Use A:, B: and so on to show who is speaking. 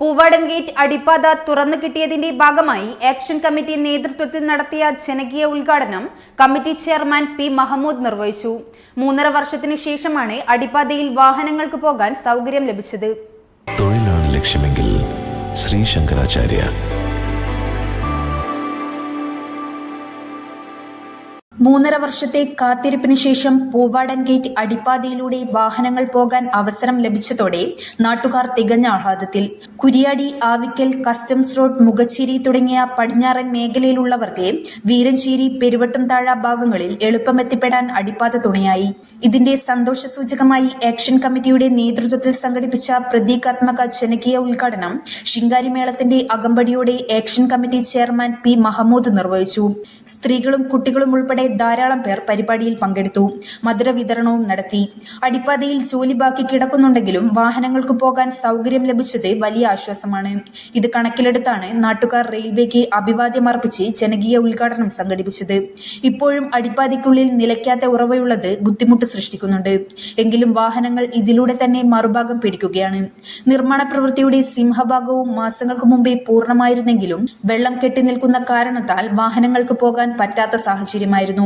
A: Poovadan gate അടിപ്പാത തുറന്നു കിട്ടിയതിന്റെ ഭാഗമായി action committee നേതൃത്വത്തിൽ നടത്തിയ ജനകീയ ഉദ്ഘാടനം കമ്മിറ്റി ചെയർമാൻ പി മഹമ്മൂദ് നിർവഹിച്ചു. മൂന്നര വർഷത്തിനു ശേഷമാണ് അടിപ്പാതയിൽ വാഹനങ്ങൾക്ക് പോകാൻ സൗകര്യം ലഭിച്ചത്.
B: തൊഴിലാണ് ലക്ഷ്യമെങ്കിൽ ശ്രീ ശങ്കരാചാര്യ
C: മൂന്നര വർഷത്തെ കാത്തിരിപ്പിന് ശേഷം പൂവാടൻ ഗേറ്റ് അടിപ്പാതയിലൂടെ വാഹനങ്ങൾ പോകാൻ അവസരം ലഭിച്ചതോടെ നാട്ടുകാർ തികഞ്ഞ ആഹ്ലാദത്തിൽ. കുരിയാടി ആവിക്കൽ കസ്റ്റംസ് റോഡ് മുഖച്ചേരി തുടങ്ങിയ പടിഞ്ഞാറൻ മേഖലയിലുള്ളവർക്ക് വീരഞ്ചേരി പെരുവട്ടുംതാഴ ഭാഗങ്ങളിൽ എളുപ്പം എത്തിപ്പെടാൻ അടിപ്പാത തുണയായി. ഇതിന്റെ സന്തോഷ സൂചകമായി ആക്ഷൻ കമ്മിറ്റിയുടെ നേതൃത്വത്തിൽ സംഘടിപ്പിച്ച പ്രതീകാത്മക ജനകീയ ഉദ്ഘാടനം ശിങ്കാരിമേളത്തിന്റെ അകമ്പടിയോടെ action committee chairman P. Mahmood നിർവഹിച്ചു. സ്ത്രീകളും കുട്ടികളും ഉൾപ്പെടെ ധാരാളം പേർ പരിപാടിയിൽ പങ്കെടുത്തു മധുര വിതരണവും നടത്തി. അടിപ്പാതയിൽ ജോലി ബാക്കി കിടക്കുന്നുണ്ടെങ്കിലും വാഹനങ്ങൾക്ക് പോകാൻ സൗകര്യം ലഭിച്ചത് വലിയ ആശ്വാസമാണ്. ഇത് കണക്കിലെടുത്താണ് നാട്ടുകാർ റെയിൽവേക്ക് അഭിവാദ്യം അർപ്പിച്ച് ജനകീയ ഉദ്ഘാടനം സംഘടിപ്പിച്ചത്. ഇപ്പോഴും അടിപ്പാതയ്ക്കുള്ളിൽ നിലയ്ക്കാത്ത ഉറവയുള്ളത് ബുദ്ധിമുട്ട് സൃഷ്ടിക്കുന്നുണ്ട്. എങ്കിലും വാഹനങ്ങൾ ഇതിലൂടെ തന്നെ മറുഭാഗം പിടിക്കുകയാണ്. നിർമ്മാണ പ്രവൃത്തിയുടെ സിംഹഭാഗവും മാസങ്ങൾക്ക് മുമ്പേ പൂർണമായിരുന്നെങ്കിലും വെള്ളം കെട്ടി നിൽക്കുന്ന കാരണത്താൽ വാഹനങ്ങൾക്ക് പോകാൻ പറ്റാത്ത സാഹചര്യമായിരുന്നു.